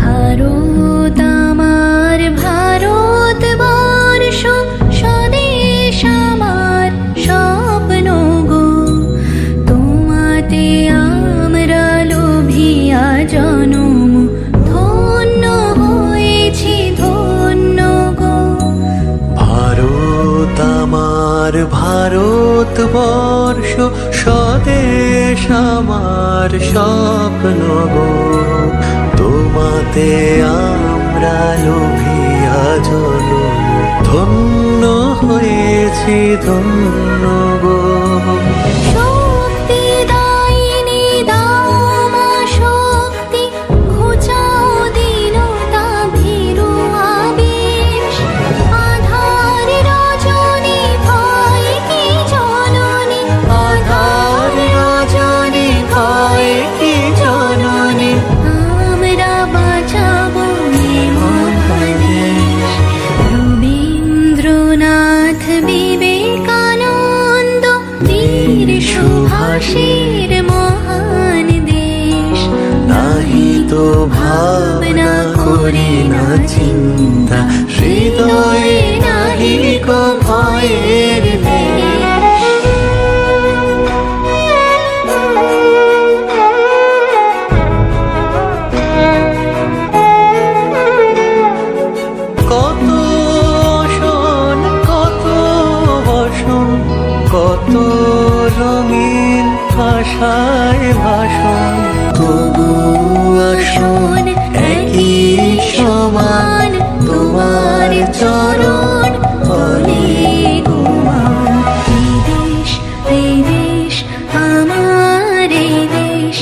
ভারত আমার ভারত। আমার ভারত বর্ষ স্বদেশ আমার স্বপ্ন গো। তোমাতে আমরা লোভিয়া জন ধন্য হয়েছি ধন্য গো। সুভাষের মহান দেশ। নাহি তো ভাবনা করি না চিন্তা হৃদয়ে নাহি কো ভয়ের কত ভাষায় ভাষণ। তবু আসুন একই সমান তোমার চরণ হলে তোমার দেশ দেশ আমার দেশ